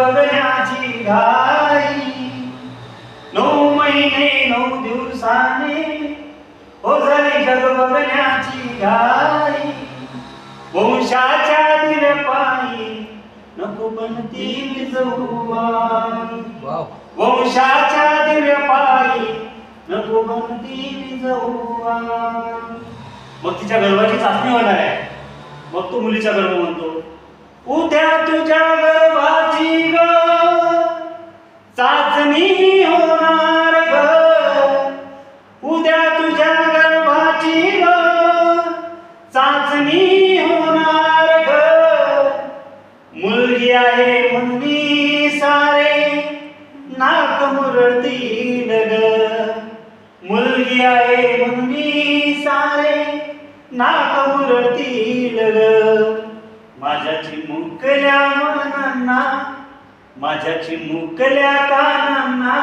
बघण्याची घाई. नऊ महिने नऊ दिवसाने हो झाली जग बघण्याची घाई. वंशाच्या दिव्या पायी नको वाव. वंशाच्या दिव्या पायी नको विजवाई मग तिच्या गर्भाची चाचणी होणार आहे. मग तो मुलीचा गर्भ म्हणतो. उद्या तुझ्या मुलगी आहे म्हणून सारे नाक मुरळतील ग. मुलगी आहे म्हणून सारे नाक मुरळतील ग. माझ्या चिमुकल्या मनांना माझ्या चिमुकल्या कानांना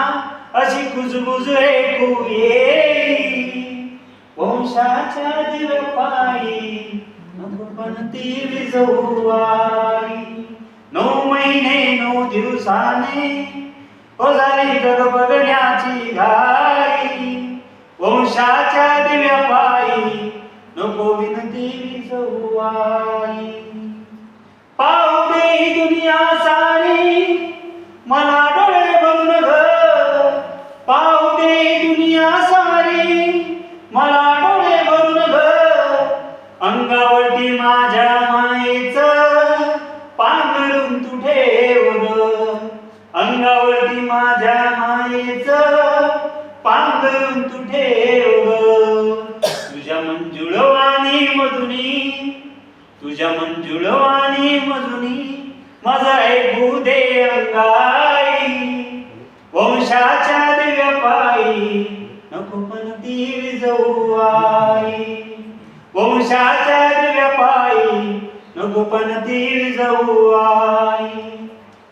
अशी कुजबुज ऐकू ये वंशाच्या दिल पायी पण विजवाई दिवसाने ओ झाली जग बघण्याची घाई. वंशाच्या मायेचं पांघरून तू ठेव तुझ्या मंजुळवाणी मधुनी. तुझ्या मंजुळवाणी मधुनी. माझा ऐकू दे अंगाई. वंशाच्या दिव्या पायी नको पण ती आई. वंशाच्या दिव्या पायी नको पण ती आई.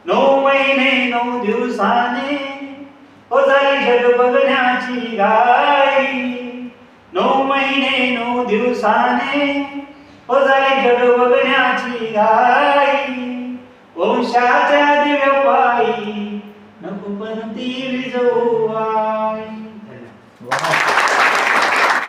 नऊ महिने नऊ दिवसाने जग बघण्याची गाई नऊ महिने नऊ दिवसाने हो झाली जग बघण्याची घाई वंशाच्या दिव्य पायी नको पण ती विजवाई वाव